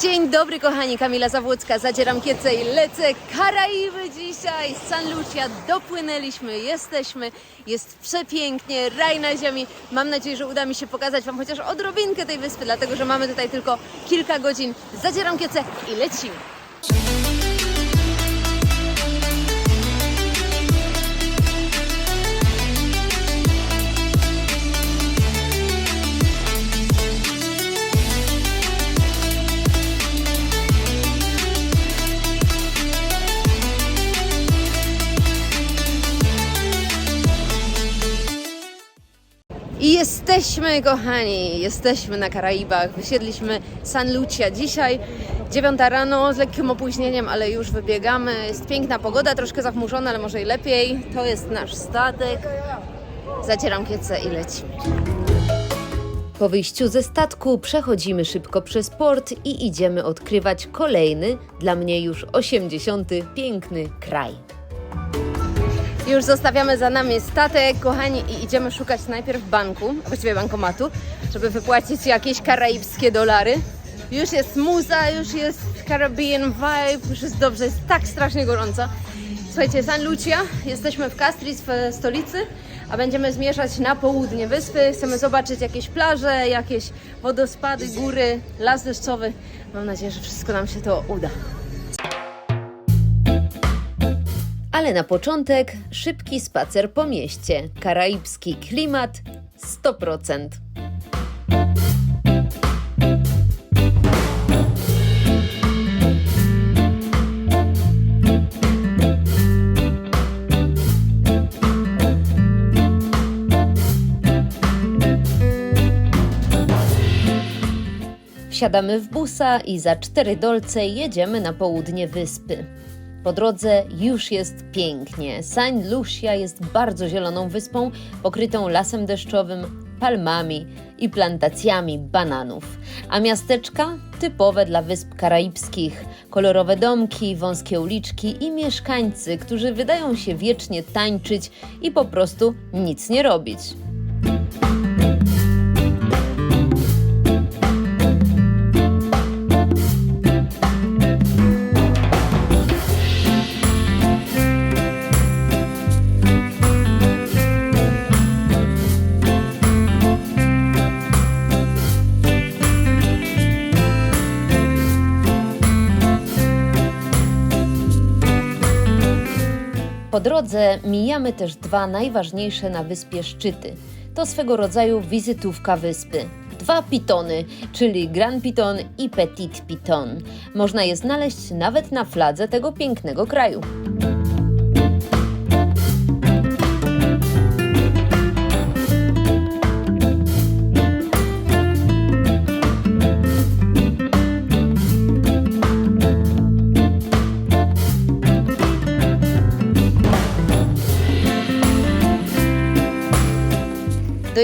Dzień dobry kochani, Kamila Zawłocka, zadzieram kiece i lecę Karaiby dzisiaj, San Lucia dopłynęliśmy, jesteśmy, jest przepięknie, raj na ziemi. Mam nadzieję, że uda mi się pokazać Wam chociaż odrobinkę tej wyspy, dlatego że mamy tutaj tylko kilka godzin. Zadzieram kiece i lecimy. Jesteśmy, kochani, jesteśmy na Karaibach. Wysiedliśmy San Lucia dzisiaj, 9 rano, z lekkim opóźnieniem, ale już wybiegamy. Jest piękna pogoda, troszkę zachmurzona, ale może i lepiej. To jest nasz statek. Zacieram kiece i lecimy. Po wyjściu ze statku przechodzimy szybko przez port i idziemy odkrywać kolejny, dla mnie już 80. piękny kraj. Już zostawiamy za nami statek, kochani, i idziemy szukać najpierw banku, właściwie bankomatu, żeby wypłacić jakieś karaibskie dolary. Już jest muza, już jest Caribbean vibe, już jest dobrze, jest tak strasznie gorąco. Słuchajcie, San Lucia, jesteśmy w Castries, w stolicy, a będziemy zmierzać na południe wyspy. Chcemy zobaczyć jakieś plaże, jakieś wodospady, góry, las deszczowy. Mam nadzieję, że wszystko nam się to uda. Ale na początek szybki spacer po mieście. Karaibski klimat 100%. Wsiadamy w busa i za cztery dolce jedziemy na południe wyspy. Po drodze już jest pięknie. Saint Lucia jest bardzo zieloną wyspą, pokrytą lasem deszczowym, palmami i plantacjami bananów. A miasteczka typowe dla wysp karaibskich. Kolorowe domki, wąskie uliczki i mieszkańcy, którzy wydają się wiecznie tańczyć i po prostu nic nie robić. Po drodze mijamy też dwa najważniejsze na wyspie szczyty. To swego rodzaju wizytówka wyspy. Dwa pitony, czyli Grand Piton i Petit Piton. Można je znaleźć nawet na fladze tego pięknego kraju.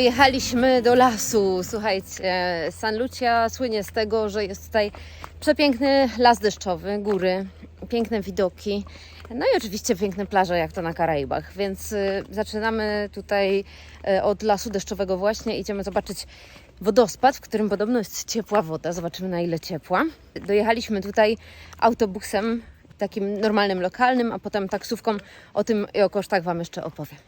Dojechaliśmy do lasu. Słuchajcie, San Lucia słynie z tego, że jest tutaj przepiękny las deszczowy, góry, piękne widoki. No i oczywiście piękne plaże, jak to na Karaibach. Więc y, zaczynamy tutaj y, od lasu deszczowego właśnie. Idziemy zobaczyć wodospad, w którym podobno jest ciepła woda. Zobaczymy na ile ciepła. Dojechaliśmy tutaj autobusem, takim normalnym, lokalnym, a potem taksówką. O tym i o kosztach Wam jeszcze opowiem.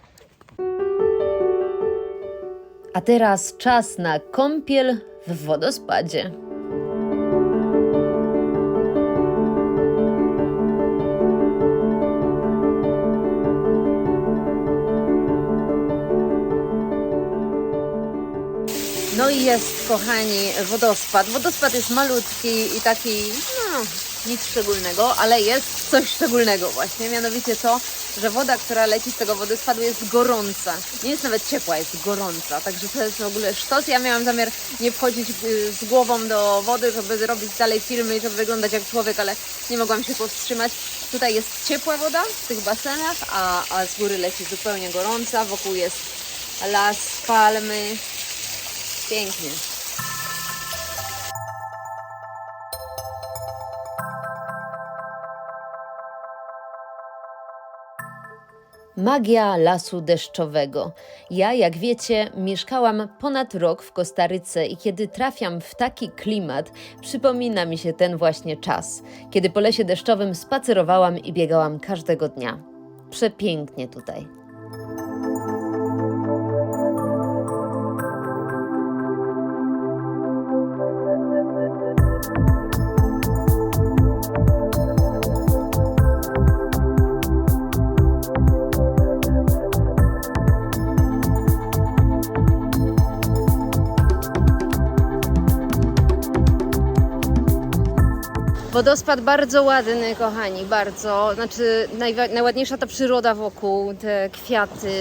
A teraz czas na kąpiel w wodospadzie. No i jest, kochani, wodospad. Wodospad jest malutki i taki, no, nic szczególnego, ale jest coś szczególnego właśnie, mianowicie to, że woda, która leci z tego wodospadu jest gorąca. Nie jest nawet ciepła, jest gorąca, także to jest w ogóle sztos. Ja miałam zamiar nie wchodzić y, z głową do wody, żeby robić dalej filmy i żeby wyglądać jak człowiek, ale nie mogłam się powstrzymać. Tutaj jest ciepła woda w tych basenach, a, a z góry leci zupełnie gorąca. Wokół jest las, palmy. Pięknie. Magia lasu deszczowego. Ja, jak wiecie, mieszkałam ponad rok w Kostaryce i kiedy trafiam w taki klimat, przypomina mi się ten właśnie czas, kiedy po lesie deszczowym spacerowałam i biegałam każdego dnia. Przepięknie tutaj. Wodospad bardzo ładny, kochani, bardzo. Znaczy, najładniejsza ta przyroda wokół, te kwiaty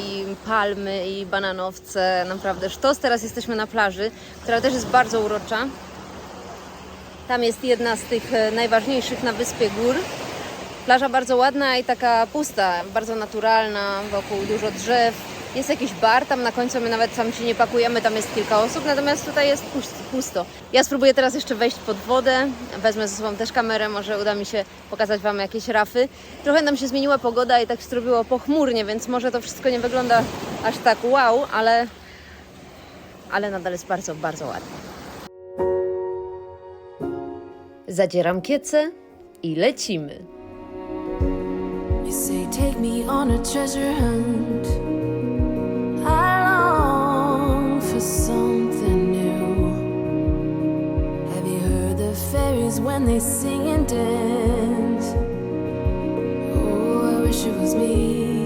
i palmy i bananowce, naprawdę. Sztos, teraz jesteśmy na plaży, która też jest bardzo urocza. Tam jest jedna z tych e, najważniejszych na wyspie gór. Plaża bardzo ładna i taka pusta, bardzo naturalna, wokół dużo drzew. Jest jakiś bar tam na końcu, my nawet tam się nie pakujemy, tam jest kilka osób, natomiast tutaj jest pust- pusto. Ja spróbuję teraz jeszcze wejść pod wodę, wezmę ze sobą też kamerę, może uda mi się pokazać Wam jakieś rafy. Trochę nam się zmieniła pogoda i tak zrobiło pochmurnie, więc może to wszystko nie wygląda aż tak wow, ale, ale nadal jest bardzo, bardzo ładnie. Zadzieram kiece i lecimy. You say, take me on a treasure hunt. For something new. Have you heard the fairies when they sing and dance? Oh, I wish it was me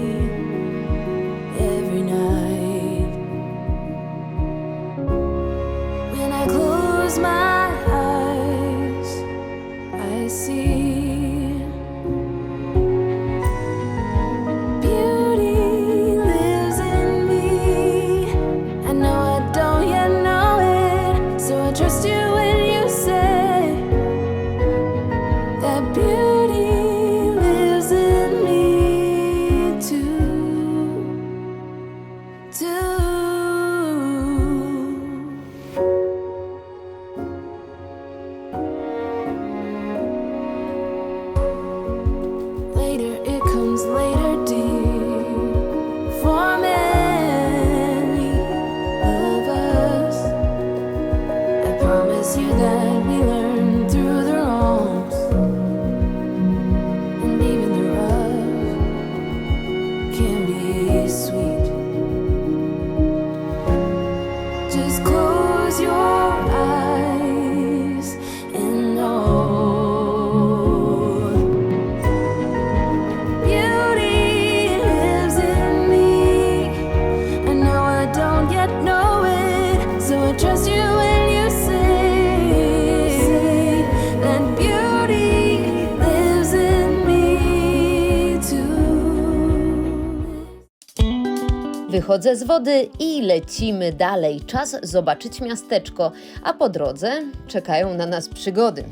so I Wychodzę z wody i lecimy dalej. Czas zobaczyć miasteczko, a po drodze czekają na nas przygody.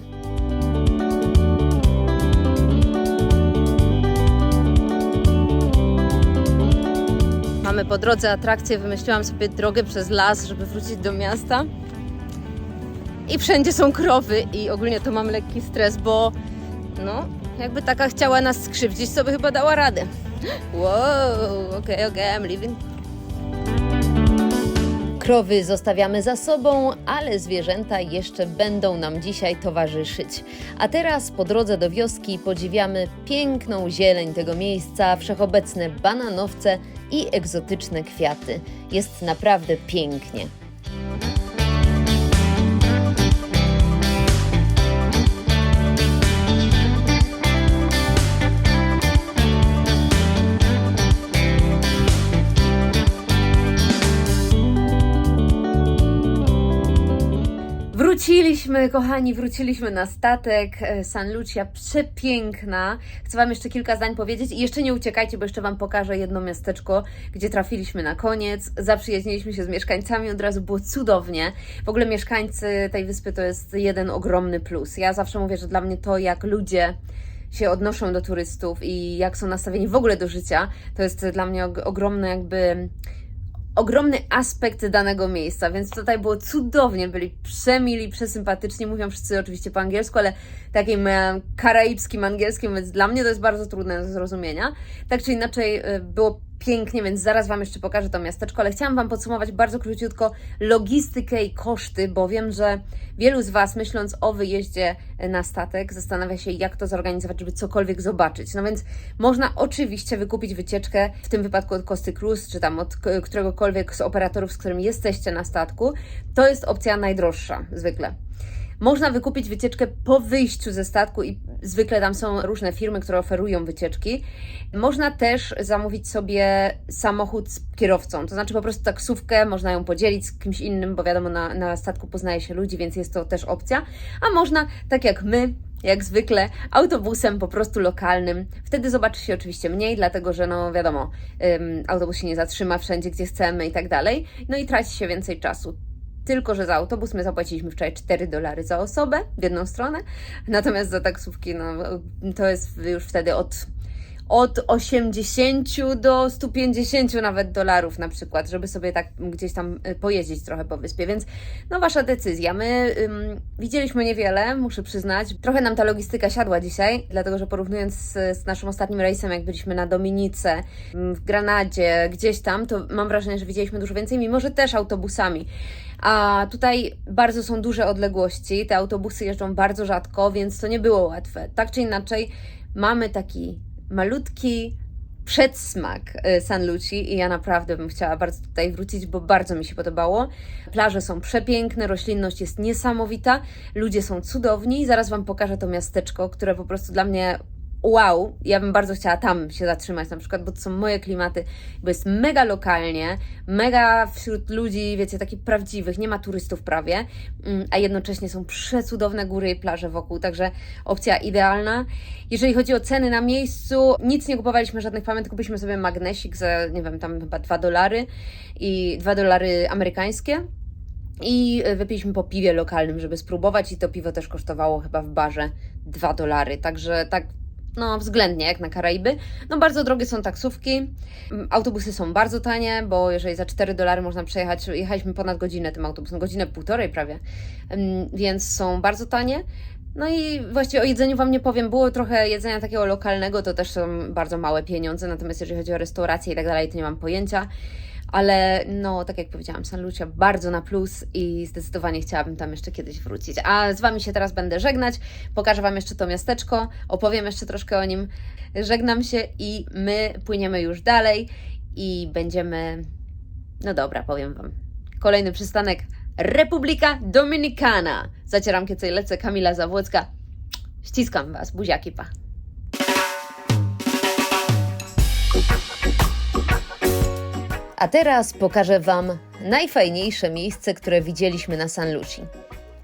Mamy po drodze atrakcję, wymyśliłam sobie drogę przez las, żeby wrócić do miasta. I wszędzie są krowy i ogólnie to mam lekki stres, bo no, jakby taka chciała nas skrzywdzić, by chyba dała radę. Wow, okej, okej, I'm leaving. Krowy zostawiamy za sobą, ale zwierzęta jeszcze będą nam dzisiaj towarzyszyć. A teraz po drodze do wioski podziwiamy piękną zieleń tego miejsca, wszechobecne bananowce i egzotyczne kwiaty. Jest naprawdę pięknie. Wróciliśmy, kochani, wróciliśmy na statek. E, San Lucia przepiękna. Chcę Wam jeszcze kilka zdań powiedzieć i jeszcze nie uciekajcie, bo jeszcze Wam pokażę jedno miasteczko, gdzie trafiliśmy na koniec. Zaprzyjaźniliśmy się z mieszkańcami, od razu było cudownie. W ogóle mieszkańcy tej wyspy to jest jeden ogromny plus. Ja zawsze mówię, że dla mnie to, jak ludzie się odnoszą do turystów i jak są nastawieni w ogóle do życia, to jest dla mnie og- ogromne jakby ogromny aspekt danego miejsca, więc tutaj było cudownie, byli przemili, przesympatyczni, mówią wszyscy oczywiście po angielsku, ale takim e, karaibskim angielskim, więc dla mnie to jest bardzo trudne do zrozumienia. Tak czy inaczej e, było pięknie, więc zaraz Wam jeszcze pokażę to miasteczko, ale chciałam Wam podsumować bardzo króciutko logistykę i koszty, bo wiem, że wielu z Was myśląc o wyjeździe na statek zastanawia się, jak to zorganizować, żeby cokolwiek zobaczyć. No więc można oczywiście wykupić wycieczkę, w tym wypadku od Kosty Cruise, czy tam od któregokolwiek z operatorów, z którym jesteście na statku. To jest opcja najdroższa zwykle. Można wykupić wycieczkę po wyjściu ze statku i zwykle tam są różne firmy, które oferują wycieczki. Można też zamówić sobie samochód z kierowcą, to znaczy po prostu taksówkę, można ją podzielić z kimś innym, bo wiadomo, na, na statku poznaje się ludzi, więc jest to też opcja. A można, tak jak my, jak zwykle, autobusem po prostu lokalnym. Wtedy zobaczy się oczywiście mniej, dlatego że, no wiadomo, autobus się nie zatrzyma wszędzie, gdzie chcemy i tak dalej. No i traci się więcej czasu. Tylko, że za autobus my zapłaciliśmy wczoraj 4 dolary za osobę w jedną stronę, natomiast za taksówki no, to jest już wtedy od, od 80 do 150 nawet dolarów na przykład, żeby sobie tak gdzieś tam y, pojeździć trochę po wyspie, więc no wasza decyzja. My ym, widzieliśmy niewiele, muszę przyznać. Trochę nam ta logistyka siadła dzisiaj, dlatego że porównując z, z naszym ostatnim rejsem, jak byliśmy na Dominice, w Granadzie, gdzieś tam, to mam wrażenie, że widzieliśmy dużo więcej, mimo że też autobusami. A tutaj bardzo są duże odległości, te autobusy jeżdżą bardzo rzadko, więc to nie było łatwe. Tak czy inaczej, mamy taki malutki przedsmak y, San Lucia i ja naprawdę bym chciała bardzo tutaj wrócić, bo bardzo mi się podobało. Plaże są przepiękne, roślinność jest niesamowita, ludzie są cudowni. Zaraz Wam pokażę to miasteczko, które po prostu dla mnie wow, ja bym bardzo chciała tam się zatrzymać na przykład, bo to są moje klimaty, bo jest mega lokalnie, mega wśród ludzi, wiecie, takich prawdziwych, nie ma turystów prawie, mm, a jednocześnie są przecudowne góry i plaże wokół, także opcja idealna. Jeżeli chodzi o ceny na miejscu, nic nie kupowaliśmy, żadnych pamięt, kupiliśmy sobie magnesik za, nie wiem, tam chyba 2 dolary i 2 dolary amerykańskie. I wypiliśmy po piwie lokalnym, żeby spróbować, i to piwo też kosztowało chyba w barze 2 dolary. Także tak, no względnie jak na Karaiby. No bardzo drogie są taksówki. Mm, Autobusy są bardzo tanie, bo jeżeli za 4 dolary można przejechać, jechaliśmy ponad godzinę tym autobusem, godzinę półtorej prawie, Ym, więc są bardzo tanie. No i właściwie o jedzeniu Wam nie powiem, było trochę jedzenia takiego lokalnego, to też są bardzo małe pieniądze, natomiast jeżeli chodzi o restauracje i tak dalej, to nie mam pojęcia. Ale no, tak jak powiedziałam, San Lucia bardzo na plus i zdecydowanie chciałabym tam jeszcze kiedyś wrócić. A z Wami się teraz będę żegnać, pokażę Wam jeszcze to miasteczko, opowiem jeszcze troszkę o nim. Żegnam się i my płyniemy już dalej i będziemy, no dobra, powiem Wam. Kolejny przystanek Republika Dominikana. Zacieram kiedy lecę, Kamila Zawłocka. Ściskam Was, buziaki, pa. A teraz pokażę Wam najfajniejsze miejsce, które widzieliśmy na San Luci.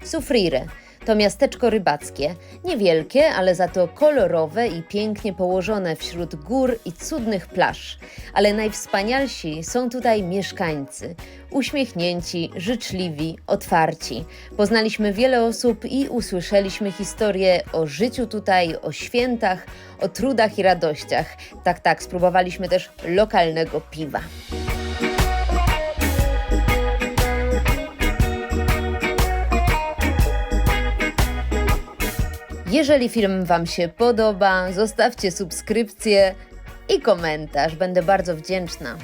Sufrire to miasteczko rybackie, niewielkie, ale za to kolorowe i pięknie położone wśród gór i cudnych plaż. Ale najwspanialsi są tutaj mieszkańcy. Uśmiechnięci, życzliwi, otwarci. Poznaliśmy wiele osób i usłyszeliśmy historie o życiu tutaj, o świętach, o trudach i radościach. Tak, tak, spróbowaliśmy też lokalnego piwa. Jeżeli film Wam się podoba, zostawcie subskrypcję i komentarz. Będę bardzo wdzięczna.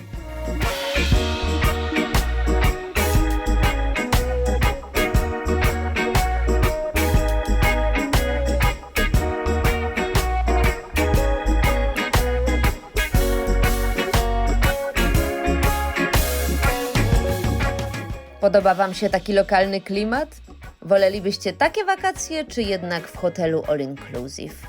Podoba Wam się taki lokalny klimat? Wolelibyście takie wakacje, czy jednak w hotelu all inclusive?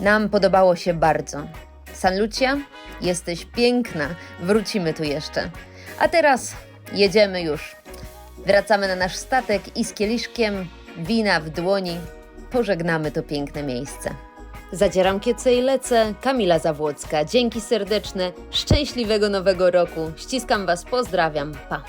Nam podobało się bardzo. San Lucia, jesteś piękna, wrócimy tu jeszcze. A teraz jedziemy już. Wracamy na nasz statek i z kieliszkiem wina w dłoni pożegnamy to piękne miejsce. Zadzieram kiece i lecę, Kamila Zawłocka. Dzięki serdeczne, szczęśliwego nowego roku. Ściskam Was, pozdrawiam, pa.